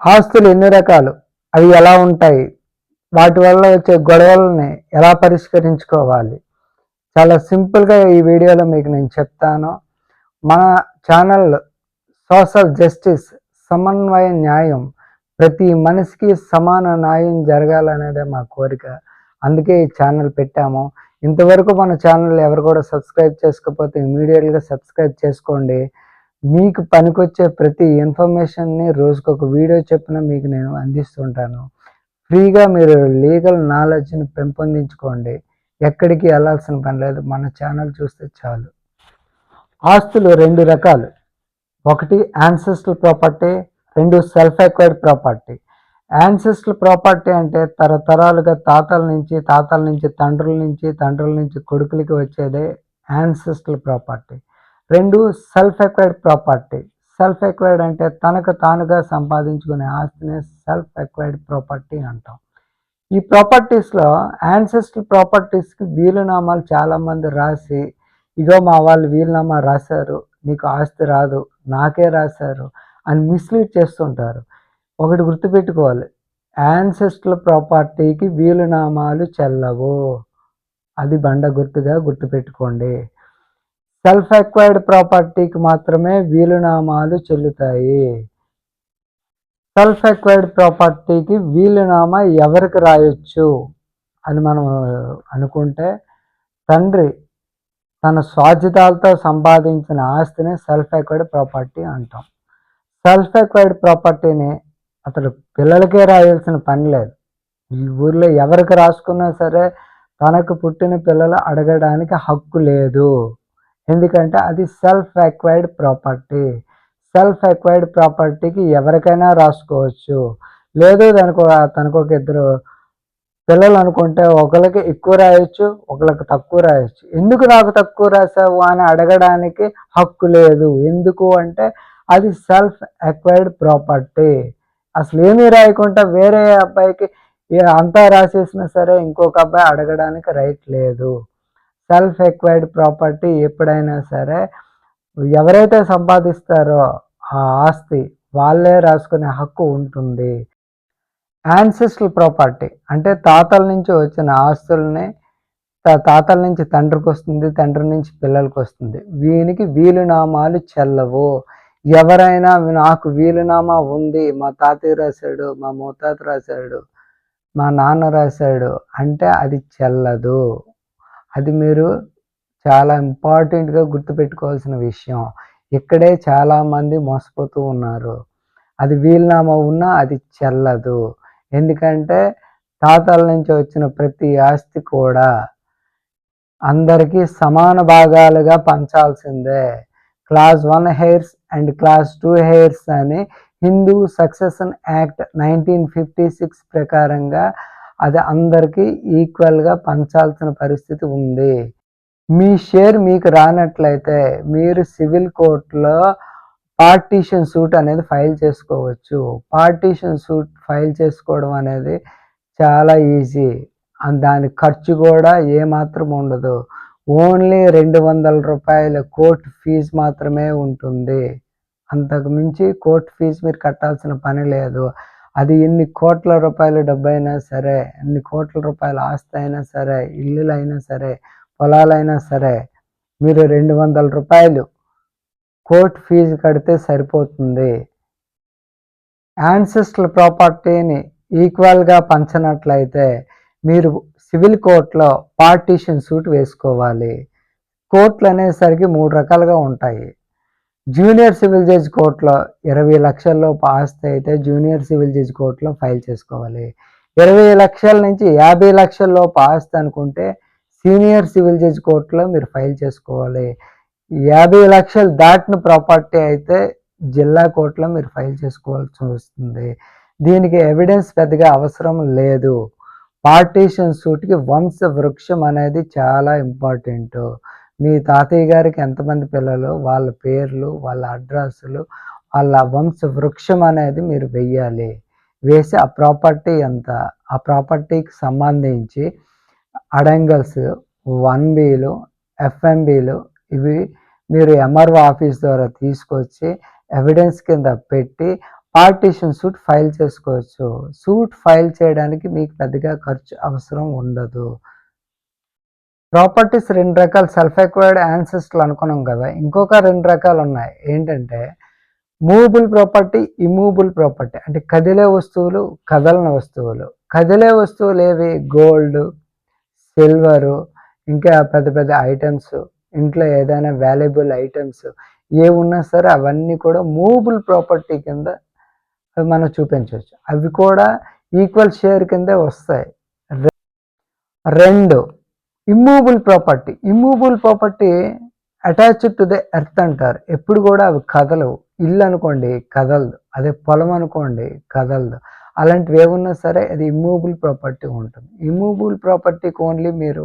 ఆస్తులు ఎన్ని రకాలు? అవి ఎలా ఉంటాయి? వాటి వల్ల వచ్చే గొడవలని ఎలా పరిష్కరించుకోవాలి? చాలా సింపుల్గా ఈ వీడియోలో మీకు నేను చెప్తాను. మన ఛానల్ సోషల్ జస్టిస్ సమన్వయ న్యాయం ప్రతి మనిషికి సమాన న్యాయం జరగాలనేదే మా కోరిక. అందుకే ఈ ఛానల్ పెట్టాము. ఇంతవరకు మన ఛానల్ ఎవరు కూడా సబ్స్క్రైబ్ చేసుకోకపోతే ఇమీడియట్గా సబ్స్క్రైబ్ చేసుకోండి. మీకు పనికొచ్చే ప్రతి ఇన్ఫర్మేషన్ని రోజుకు ఒక వీడియో చెప్పిన మీకు నేను అందిస్తుంటాను. ఫ్రీగా మీరు లీగల్ నాలెడ్జ్ని పెంపొందించుకోండి. ఎక్కడికి వెళ్ళాల్సిన పని లేదు. మన ఛానల్ చూస్తే చాలు. ఆస్తులు రెండు రకాలు. ఒకటి యాన్సెస్ట్రల్ ప్రాపర్టీ రెండు self acquired property ancestral property అంటే తరతరాలుగా తాతల నుంచి తాతల నుంచి తండ్రుల నుంచి తండ్రుల నుంచి కొడుకులకి వచ్చేదే యాన్సెస్ట్రల్ ప్రాపర్టీ రెండు self acquired property self acquired అంటే తనకు తానుగా సంపాదించుకునే ఆస్తిని సెల్ఫ్ ఎక్వైర్డ్ ప్రాపర్టీ అంటాం. ఈ ప్రాపర్టీస్లో యాన్సెస్ట్రల్ ప్రాపర్టీస్కి వీలునామాలు చాలామంది రాసి ఇగో మా వాళ్ళు వీలునామా రాశారు నీకు ఆస్తి రాదు నాకే రాశారు అని మిస్లీడ్ చేస్తుంటారు. ఒకటి గుర్తుపెట్టుకోవాలి యాన్సెస్ట్రల్ ప్రాపర్టీకి వీలునామాలు చెల్లవు. అది బండ గుర్తుగా గుర్తుపెట్టుకోండి. సెల్ఫ్ ఎక్వైర్డ్ ప్రాపర్టీకి మాత్రమే వీలునామాలు చెల్లుతాయి. సెల్ఫ్ ఎక్వైర్డ్ ప్రాపర్టీకి వీలునామా ఎవరికి రాయొచ్చు అని మనం అనుకుంటే తండ్రి తన స్వాధ్యతాలతో సంపాదించిన ఆస్తిని సెల్ఫ్ ఎక్వైర్డ్ ప్రాపర్టీ అంటాం. సెల్ఫ్ ఎక్వైర్డ్ ప్రాపర్టీని అతడు పిల్లలకే రాయాల్సిన పని లేదు. ఈ ఊర్లో ఎవరికి రాసుకున్నా సరే తనకు పుట్టిన పిల్లలు అడగడానికి హక్కు లేదు. ఎందుకంటే అది self acquired property self acquired ప్రాపర్టీకి ఎవరికైనా రాసుకోవచ్చు. లేదు దానికి తనకు ఒక ఇద్దరు పిల్లలు అనుకుంటే ఒకరికి ఎక్కువ రాయొచ్చు ఒకరికి తక్కువ రాయొచ్చు. ఎందుకు నాకు తక్కువ రాసావు అని అడగడానికి హక్కు లేదు. ఎందుకు అంటే అది సెల్ఫ్ ఎక్వైర్డ్ ప్రాపర్టీ అసలు ఏమీ రాయకుండా వేరే అబ్బాయికి అంతా రాసేసినా సరే ఇంకొక అబ్బాయి అడగడానికి రైట్ లేదు. సెల్ఫ్ ఎక్వైర్డ్ ప్రాపర్టీ ఎప్పుడైనా సరే ఎవరైతే సంపాదిస్తారో ఆ ఆస్తి వాళ్ళే రాసుకునే హక్కు ఉంటుంది. యాన్సెస్ట్రల్ ప్రాపర్టీ అంటే తాతల నుంచి వచ్చిన ఆస్తుల్ని తాతల నుంచి తండ్రికి వస్తుంది తండ్రి నుంచి పిల్లలకి వస్తుంది. వీనికి వీలునామాలు చెల్లవు. ఎవరైనా నాకు వీలునామా ఉంది మా తాతయ్య రాశాడు మా మోతాత రాశాడు మా నాన్న రాశాడు అంటే అది చెల్లదు. అది మీరు చాలా ఇంపార్టెంట్గా గుర్తుపెట్టుకోవాల్సిన విషయం. ఇక్కడే చాలామంది మోసపోతూ ఉన్నారు. అది వీలునామా ఉన్నా అది చెల్లదు. ఎందుకంటే తాతల నుంచి వచ్చిన ప్రతి ఆస్తి కూడా అందరికీ సమాన భాగాలుగా పంచాల్సిందే. Class one heirs and class two heirs అని Hindu succession act nineteen fifty six ప్రకారంగా అది అందరికీ ఈక్వల్గా పంచాల్సిన పరిస్థితి ఉంది. మీ షేర్ మీకు రానట్లయితే మీరు సివిల్ కోర్టులో పార్టీషన్ సూట్ అనేది ఫైల్ చేసుకోవచ్చు. పార్టీషన్ సూట్ ఫైల్ చేసుకోవడం అనేది చాలా ఈజీ దాని ఖర్చు కూడా ఏమాత్రం ఉండదు. ఓన్లీ రెండు వందల రూపాయల కోర్టు ఫీజు మాత్రమే ఉంటుంది. అంతకు మించి కోర్టు ఫీజు మీరు కట్టాల్సిన పని లేదు. అది ఎన్ని కోట్ల రూపాయల డబ్బు అయినా సరే ఎన్ని కోట్ల రూపాయల ఆస్తి అయినా సరే ఇల్లులైనా సరే పొలాలైనా సరే మీరు రెండు వందల రూపాయలు కోర్టు ఫీజు కడితే సరిపోతుంది. యాన్సెస్ట్ల ప్రాపర్టీని ఈక్వల్గా పంచినట్లయితే మీరు సివిల్ కోర్టులో పార్టీషన్ సూట్ వేసుకోవాలి. కోర్టులు అనేసరికి మూడు రకాలుగా ఉంటాయి. జూనియర్ సివిల్ జడ్జ్ కోర్టులో ఇరవై లక్షల్లో ఆస్తి అయితే జూనియర్ సివిల్ జడ్జ్ కోర్టులో ఫైల్ చేసుకోవాలి. ఇరవై లక్షల నుంచి యాభై లక్షల్లో ఆస్తి అనుకుంటే సీనియర్ సివిల్ జడ్జ్ కోర్టులో మీరు ఫైల్ చేసుకోవాలి. యాభై లక్షలు దాటిన ప్రాపర్టీ అయితే జిల్లా కోర్టులో మీరు ఫైల్ చేసుకోవాల్సి వస్తుంది. దీనికి ఎవిడెన్స్ పెద్దగా అవసరం లేదు. పార్టీషన్ సూట్కి వంశ వృక్షం అనేది చాలా ఇంపార్టెంట్. మీ తాతయ్య గారికి ఎంతమంది పిల్లలు వాళ్ళ పేర్లు వాళ్ళ అడ్రస్లు వాళ్ళ వంశ వృక్షం అనేది మీరు వెయ్యాలి. వేసి ఆ ప్రాపర్టీ ఎంత? ఆ ప్రాపర్టీకి సంబంధించి అడంగల్స్ వన్ బీలు ఎఫ్ఎంబీలు ఇవి మీరు ఎంఆర్ఓ ఆఫీస్ ద్వారా తీసుకొచ్చి ఎవిడెన్స్ కింద పెట్టి పార్టీషన్ సూట్ ఫైల్ చేసుకోవచ్చు. సూట్ ఫైల్ చేయడానికి మీకు పెద్దగా ఖర్చు అవసరం ఉండదు. ప్రాపర్టీస్ రెండు రకాలు సెల్ఫ్ ఎక్వైర్డ్ యాన్సెస్ట్లు అనుకున్నాం కదా. ఇంకొక రెండు రకాలు ఉన్నాయి. ఏంటంటే మూవబుల్ ప్రాపర్టీ ఇమూవబుల్ ప్రాపర్టీ అంటే కదిలే వస్తువులు కదలని వస్తువులు. కదిలే వస్తువులు ఏవి? గోల్డ్ సిల్వరు ఇంకా పెద్ద పెద్ద ఐటమ్స్ ఇంట్లో ఏదైనా వాల్యుబుల్ ఐటమ్స్ ఏ ఉన్నా సరే అవన్నీ కూడా మూవబుల్ ప్రాపర్టీ కింద మనం చూపించవచ్చు. అవి కూడా ఈక్వల్ షేర్ కిందే వస్తాయి. రెండు immovable property immovable property attached to the earth అంటారు. ఎప్పుడు కూడా అవి కదలవు. ఇల్లు అనుకోండి కదలదు. అదే పొలం అనుకోండి కదలదు. అలాంటివి ఏమున్నా సరే అది ఇమ్మూబుల్ ప్రాపర్టీ ఉంటుంది. ఇమ్మూబుల్ ప్రాపర్టీకి ఓన్లీ మీరు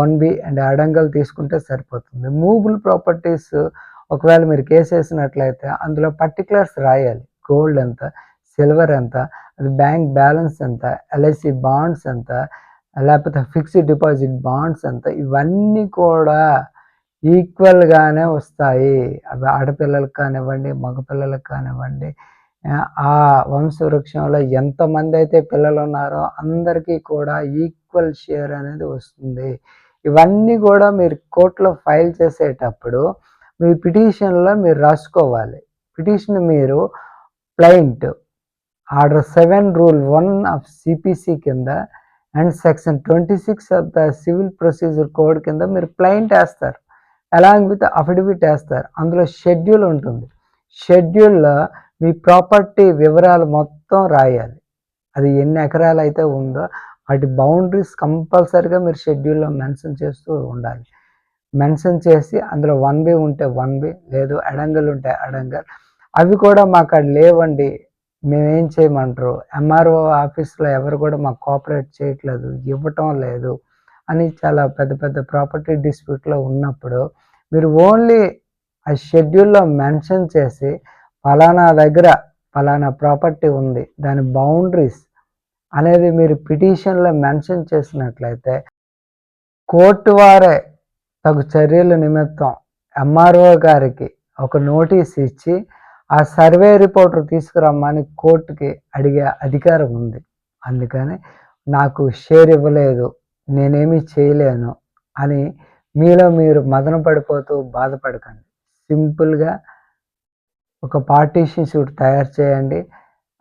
వన్ బి అండ్ అడంగల్ తీసుకుంటే సరిపోతుంది. మూబుల్ ప్రాపర్టీస్ ఒకవేళ మీరు కేసు వేసినట్లయితే అందులో పర్టికులర్స్ రాయాలి. గోల్డ్ ఎంత సిల్వర్ ఎంత అది బ్యాంక్ బ్యాలెన్స్ ఎంత ఎల్ఐసి బాండ్స్ ఎంత లేకపోతే ఫిక్స్డ్ డిపాజిట్ బాండ్స్ అంత ఇవన్నీ కూడా ఈక్వల్గానే వస్తాయి. అవి ఆడపిల్లలకు కానివ్వండి మగపిల్లలకు కానివ్వండి ఆ వంశవృక్షంలో ఎంతమంది అయితే పిల్లలు ఉన్నారో అందరికీ కూడా ఈక్వల్ షేర్ అనేది వస్తుంది. ఇవన్నీ కూడా మీరు కోర్టులో ఫైల్ చేసేటప్పుడు మీ పిటిషన్లో మీరు రాసుకోవాలి. పిటిషన్ మీరు plaint order seven rule one of CPC కింద and section twenty six of the civil procedure code కింద మీరు ప్లైంట్ వేస్తారు. అలాంగ్ విత్ అఫిడవిట్ వేస్తారు. అందులో షెడ్యూల్ ఉంటుంది. షెడ్యూల్లో మీ ప్రాపర్టీ వివరాలు మొత్తం రాయాలి. అది ఎన్ని ఎకరాలు అయితే ఉందో వాటి బౌండరీస్ కంపల్సరీగా మీరు షెడ్యూల్లో మెన్షన్ చేస్తూ ఉండాలి. మెన్షన్ చేసి అందులో వన్ బి ఉంటే వన్ బి లేదు అడంగల్ ఉంటే అడంగల్. అవి కూడా మాకు అది లేవండి. మేమేం చేయమంటారు? ఎంఆర్ఓ ఆఫీస్లో ఎవరు కూడా మాకు కోఆపరేట్ చేయట్లేదు ఇవ్వటం లేదు అని చాలా పెద్ద పెద్ద ప్రాపర్టీ డిస్ప్యూట్లో ఉన్నప్పుడు మీరు ఓన్లీ ఆ షెడ్యూల్లో మెన్షన్ చేసి ఫలానా దగ్గర ఫలానా ప్రాపర్టీ ఉంది దాని బౌండరీస్ అనేది మీరు పిటిషన్లో మెన్షన్ చేసినట్లయితే కోర్టు వారే తగు చర్యల నిమిత్తం ఎంఆర్ఓ గారికి ఒక నోటీస్ ఇచ్చి ఆ సర్వే రిపోర్టర్ తీసుకురమ్మని కోర్టుకి అడిగే అధికారం ఉంది. అందుకని నాకు షేర్ ఇవ్వలేదు నేనేమి చేయలేను అని మీలో మీరు మదన పడిపోతూ బాధపడకండి. సింపుల్గా ఒక పార్టీషన్ షూట్ తయారు చేయండి.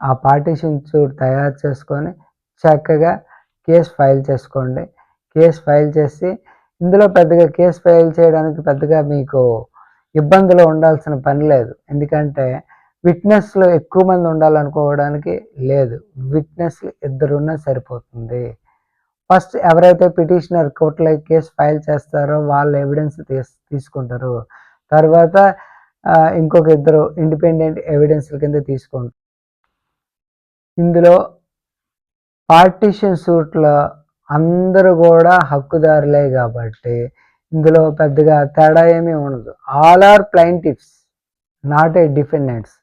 ఆ పార్టీషన్ షూట్ తయారు చేసుకొని చక్కగా కేసు ఫైల్ చేసుకోండి. కేసు ఫైల్ చేసి ఇందులో పెద్దగా కేసు ఫైల్ చేయడానికి పెద్దగా మీకు ఇబ్బందులు ఉండాల్సిన పని లేదు. ఎందుకంటే విట్నెస్లు ఎక్కువ మంది ఉండాలనుకోవడానికి లేదు. విట్నెస్లు ఇద్దరున్నా సరిపోతుంది. ఫస్ట్ ఎవరైతే పిటిషనర్ కోర్టులో కేసు ఫైల్ చేస్తారో వాళ్ళ ఎవిడెన్స్ తీస్ తీసుకుంటారు. తర్వాత ఇంకొక ఇద్దరు ఇండిపెండెంట్ ఎవిడెన్స్ల కింద తీసుకుంటారు. ఇందులో పార్టీషన్ సూట్లో అందరూ కూడా హక్కుదారులే కాబట్టి ఇందులో పెద్దగా తేడా ఏమీ ఉండదు. All are plaintiffs not a defendants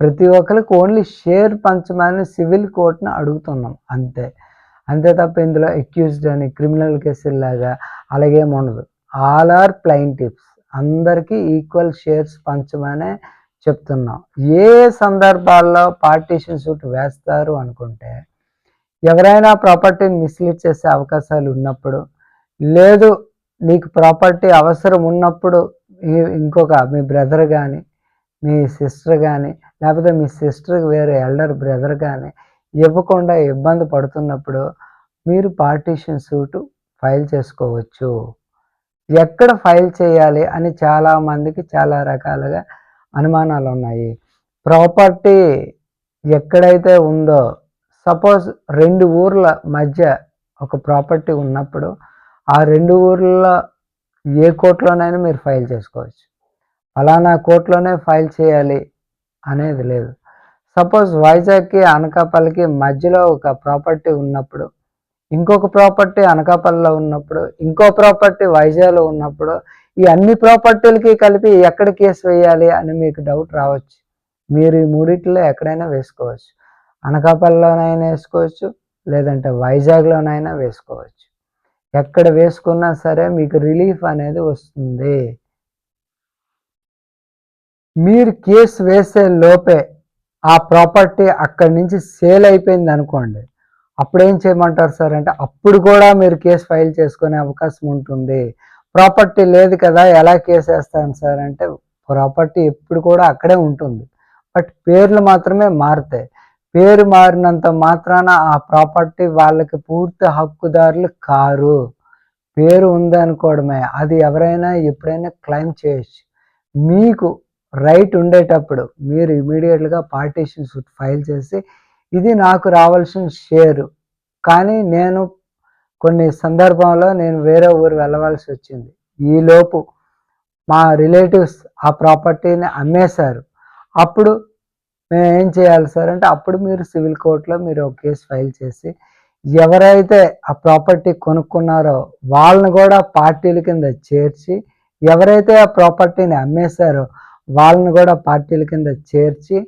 ప్రతి ఒక్కరికి ఓన్లీ షేర్ పంచమని సివిల్ కోర్టును అడుగుతున్నాం. అంతే. అంతే తప్ప ఇందులో అక్యూజ్డ్ అని క్రిమినల్ కేసుల్లాగా అలాగేమి ఉండదు. ఆల్ ఆర్ ప్లైంటిఫ్స్ అందరికీ ఈక్వల్ షేర్స్ పంచమనే చెప్తున్నాం. ఏ సందర్భాల్లో పార్టీషన్ సూట్ వేస్తారు అనుకుంటే ఎవరైనా ప్రాపర్టీని మిస్లీడ్ చేసే అవకాశాలు ఉన్నప్పుడు లేదు నీకు ప్రాపర్టీ అవసరం ఉన్నప్పుడు ఇంకొక మీ బ్రదర్ కానీ మీ సిస్టర్ కానీ లేకపోతే మీ సిస్టర్కి వేరే ఎల్డర్ బ్రదర్ కానీ ఇవ్వకుండా ఇబ్బంది పడుతున్నప్పుడు మీరు పార్టీషన్ సూటు ఫైల్ చేసుకోవచ్చు. ఎక్కడ ఫైల్ చేయాలి అని చాలామందికి చాలా రకాలుగా అనుమానాలు ఉన్నాయి. ప్రాపర్టీ ఎక్కడైతే ఉందో సపోజ్ రెండు ఊర్ల మధ్య ఒక ప్రాపర్టీ ఉన్నప్పుడు ఆ రెండు ఊర్లలో ఏ కోర్టులోనైనా మీరు ఫైల్ చేసుకోవచ్చు. ఫలానా కోర్టులోనే ఫైల్ చేయాలి అనేది లేదు. సపోజ్ వైజాగ్కి అనకాపల్లికి మధ్యలో ఒక ప్రాపర్టీ ఉన్నప్పుడు ఇంకొక ప్రాపర్టీ అనకాపల్లిలో ఉన్నప్పుడు ఇంకో ప్రాపర్టీ వైజాగ్లో ఉన్నప్పుడు ఈ అన్ని ప్రాపర్టీలకి కలిపి ఎక్కడ కేసు వేయాలి అని మీకు డౌట్ రావచ్చు. మీరు ఈ మూడిట్లో ఎక్కడైనా వేసుకోవచ్చు. అనకాపల్లిలోనైనా వేసుకోవచ్చు లేదంటే వైజాగ్లోనైనా వేసుకోవచ్చు. ఎక్కడ వేసుకున్నా సరే మీకు రిలీఫ్ అనేది వస్తుంది. మీరు కేసు వేసే లోపే ఆ ప్రాపర్టీ అక్కడి నుంచి సేల్ అయిపోయింది అనుకోండి. అప్పుడు ఏం చేయమంటారు సార్ అంటే అప్పుడు కూడా మీరు కేసు ఫైల్ చేసుకునే అవకాశం ఉంటుంది. ప్రాపర్టీ లేదు కదా ఎలా కేసు వేస్తాను సార్ అంటే ప్రాపర్టీ ఎప్పుడు కూడా అక్కడే ఉంటుంది. బట్ పేర్లు మాత్రమే మారుతాయి. పేరు మారినంత మాత్రాన ఆ ప్రాపర్టీ వాళ్ళకి పూర్తి హక్కుదారులు కారు. పేరు ఉందనుకోవడమే అది ఎవరైనా ఎప్పుడైనా క్లెయిమ్ చేయొచ్చు. మీకు రైట్ ఉండేటప్పుడు మీరు ఇమీడియట్గా పార్టీషన్స్ ఫైల్ చేసి ఇది నాకు రావాల్సిన షేరు కానీ నేను కొన్ని సందర్భంలో నేను వేరే ఊరు వెళ్ళవలసి వచ్చింది. ఈలోపు మా రిలేటివ్స్ ఆ ప్రాపర్టీని అమ్మేశారు. అప్పుడు మేము ఏం చేయాలి సార్ అంటే అప్పుడు మీరు సివిల్ కోర్టులో మీరు ఒక కేసు ఫైల్ చేసి ఎవరైతే ఆ ప్రాపర్టీ కొనుక్కున్నారో వాళ్ళని కూడా పార్టీల కింద చేర్చి ఎవరైతే ఆ ప్రాపర్టీని అమ్మేశారో వాళ్ళని కూడా పార్టీల కింద చేర్చి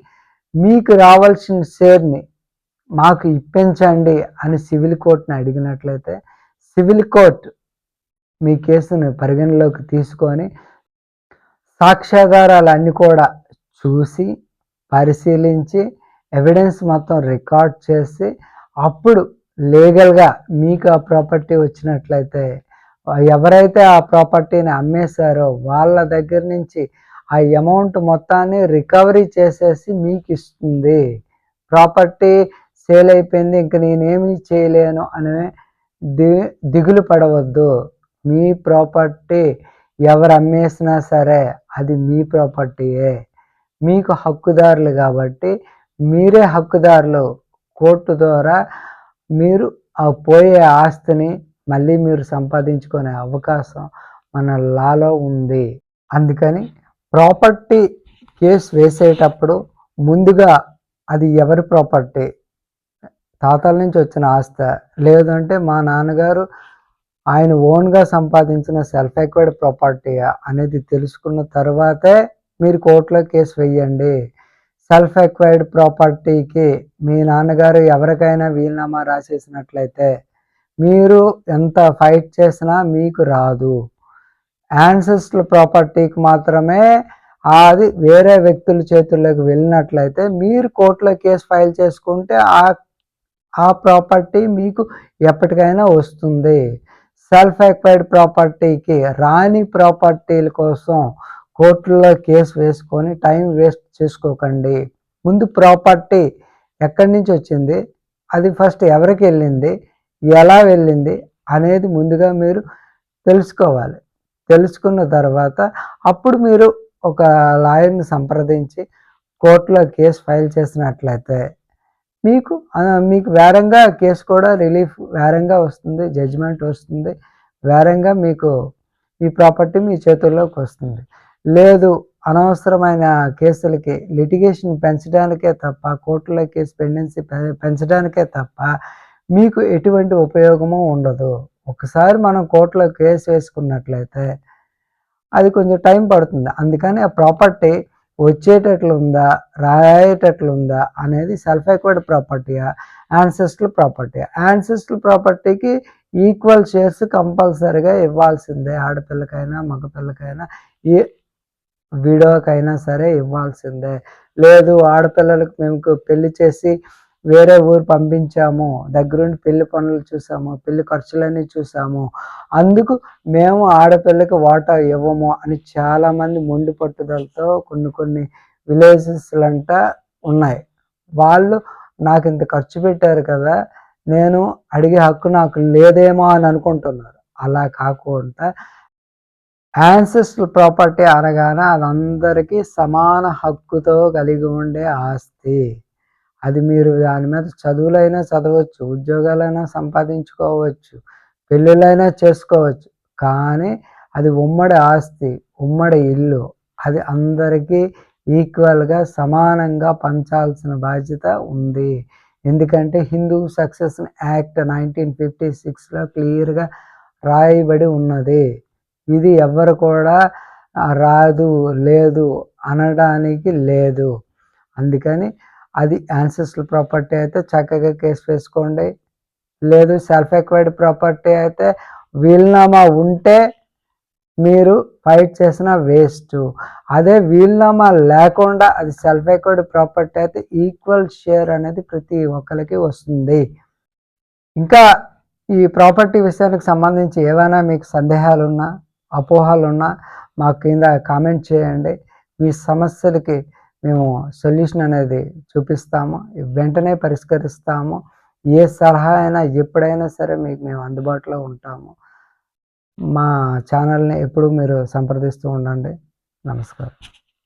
మీకు రావాల్సిన షేర్ని మాకు ఇప్పించండి అని సివిల్ కోర్టుని అడిగినట్లయితే సివిల్ కోర్ట్ మీ కేసును పరిగణలోకి తీసుకొని సాక్ష్యాధారాలు అన్నీ కూడా చూసి పరిశీలించి ఎవిడెన్స్ మొత్తం రికార్డ్ చేసి అప్పుడు లీగల్గా మీకు ఆ ప్రాపర్టీ వచ్చినట్లయితే ఎవరైతే ఆ ప్రాపర్టీని అమ్మేశారో వాళ్ళ దగ్గర నుంచి ఆ అమౌంట్ మొత్తాన్ని రికవరీ చేసేసి మీకు ఇస్తుంది. ప్రాపర్టీ సేల్ అయిపోయింది ఇంక నేనేమి చేయలేను అనే ది దిగులు పడవద్దు. మీ ప్రాపర్టీ ఎవరు అమ్మేసినా సరే అది మీ ప్రాపర్టీయే మీకు హక్కుదారులు కాబట్టి మీరే హక్కుదారులు కోర్టు ద్వారా మీరు ఆ పోయే ఆస్తిని మళ్ళీ మీరు సంపాదించుకునే అవకాశం మన లాలో ఉంది. అందుకని ప్రాపర్టీ కేసు వేసేటప్పుడు ముందుగా అది ఎవరి ప్రాపర్టీ? తాతల నుంచి వచ్చిన ఆస్తి. లేదంటే మా నాన్నగారు ఆయన ఓన్గా సంపాదించిన సెల్ఫ్ ఎక్వైడ్ ప్రాపర్టీ అనేది తెలుసుకున్న తర్వాతే మీరు కోర్టులో కేసు వేయండి. సెల్ఫ్ ఎక్వైర్డ్ ప్రాపర్టీకి మీ నాన్నగారు ఎవరికైనా వీలునామా రాసేసినట్లయితే మీరు ఎంత ఫైట్ చేసినా మీకు రాదు. యాన్సెస్ట్ల ప్రాపర్టీకి మాత్రమే అది వేరే వ్యక్తుల చేతుల్లోకి వెళ్ళినట్లయితే మీరు కోర్టులో కేసు ఫైల్ చేసుకుంటే ఆ ఆ ప్రాపర్టీ మీకు ఎప్పటికైనా వస్తుంది. సెల్ఫ్ ఎక్వైర్డ్ ప్రాపర్టీకి రాని ప్రాపర్టీల కోసం కోర్టులో కేసు వేసుకొని టైం వేస్ట్ చేసుకోకండి. ముందు ప్రాపర్టీ ఎక్కడి నుంచి వచ్చింది? అది ఫస్ట్ ఎవరికి వెళ్ళింది? ఎలా వెళ్ళింది? అనేది ముందుగా మీరు తెలుసుకోవాలి. తెలుసుకున్న తర్వాత అప్పుడు మీరు ఒక లాయర్ని సంప్రదించి కోర్టులో కేసు ఫైల్ చేసినట్లయితే మీకు మీకు వేరంగా కేసు కూడా రిలీఫ్ వేరంగా వస్తుంది జడ్జిమెంట్ వస్తుంది వేరంగా మీకు ఈ ప్రాపర్టీ మీ చేతుల్లోకి వస్తుంది. లేదు అనవసరమైన కేసులకి లిటిగేషన్ పెంచడానికే తప్ప కోర్టుల కేసు పెండెన్సీ పెంచడానికే తప్ప మీకు ఎటువంటి ఉపయోగము ఉండదు. ఒకసారి మనం కోర్టులో కేసు వేసుకున్నట్లయితే అది కొంచెం టైం పడుతుంది. అందుకని ఆ ప్రాపర్టీ వచ్చేటట్లు ఉందా రాయేటట్లు ఉందా అనేది సెల్ఫ్ ఎక్వర్డ్ ప్రాపర్టీయా యాన్సెస్ట్రల్ ప్రాపర్టీ యాన్సెస్ట్రల్ ప్రాపర్టీకి ఈక్వల్ షేర్స్ కంపల్సరీగా ఇవ్వాల్సిందే. ఆడపిల్లకైనా మగపిల్లకైనా ఏ వీడియోకైనా సరే ఇవ్వాల్సిందే. లేదు ఆడపిల్లలకు మేము పెళ్ళి చేసి వేరే ఊరు పంపించాము. దగ్గరుండి పెళ్ళి పనులు చూసాము పెళ్ళి ఖర్చులన్నీ చూసాము. అందుకు మేము ఆడపిల్లకి వాటా ఇవ్వము అని చాలామంది మొండి పట్టుదలతో కొన్ని కొన్ని విలేజెస్లంట ఉన్నాయి. వాళ్ళు నాకు ఇంత ఖర్చు పెట్టారు కదా నేను అడిగే హక్కు నాకు లేదేమో అని అనుకుంటున్నారు. అలా కాకుండా యాన్సెస్ట్రల్ ప్రాపర్టీ అనగానే అదందరికీ సమాన హక్కుతో కలిగి ఉండే ఆస్తి. అది మీరు దాని మీద చదువులైనా చదవచ్చు ఉద్యోగాలైనా సంపాదించుకోవచ్చు పెళ్ళిళ్ళైనా చేసుకోవచ్చు. కానీ అది ఉమ్మడి ఆస్తి ఉమ్మడి ఇల్లు. అది అందరికీ ఈక్వల్గా సమానంగా పంచాల్సిన బాధ్యత ఉంది. ఎందుకంటే Hindu success act nineteen fifty సిక్స్లో క్లియర్గా రాయబడి ఉన్నది. ఇది ఎవరు కూడా రాదు లేదు అనడానికి లేదు. అందుకని అది యాన్సెస్ట్రల్ ప్రాపర్టీ అయితే చక్కగా కేసు వేసుకోండి. లేదు సెల్ఫ్ ఎక్వైర్డ్ ప్రాపర్టీ అయితే వీలునామా ఉంటే మీరు ఫైట్ చేసిన వేస్ట్ అదే వీలునామా లేకుండా అది సెల్ఫ్ ఎక్వర్డ్ ప్రాపర్టీ అయితే ఈక్వల్ షేర్ అనేది ప్రతి ఒక్కరికి వస్తుంది. ఇంకా ఈ ప్రాపర్టీ విషయానికి సంబంధించి ఏమైనా మీకు సందేహాలు ఉన్నా అపోహలు ఉన్నా మాకు కింద కామెంట్ చేయండి. మీ సమస్యలకి మేము సొల్యూషన్ అనేది చూపిస్తాము. వెంటనే పరిష్కరిస్తాము. ఏ సలహా అయినా ఎప్పుడైనా సరే మీకు మేము అందుబాటులో ఉంటాము. మా ఛానల్ని ఎప్పుడు మీరు సంప్రదిస్తూ ఉండండి. నమస్కారం.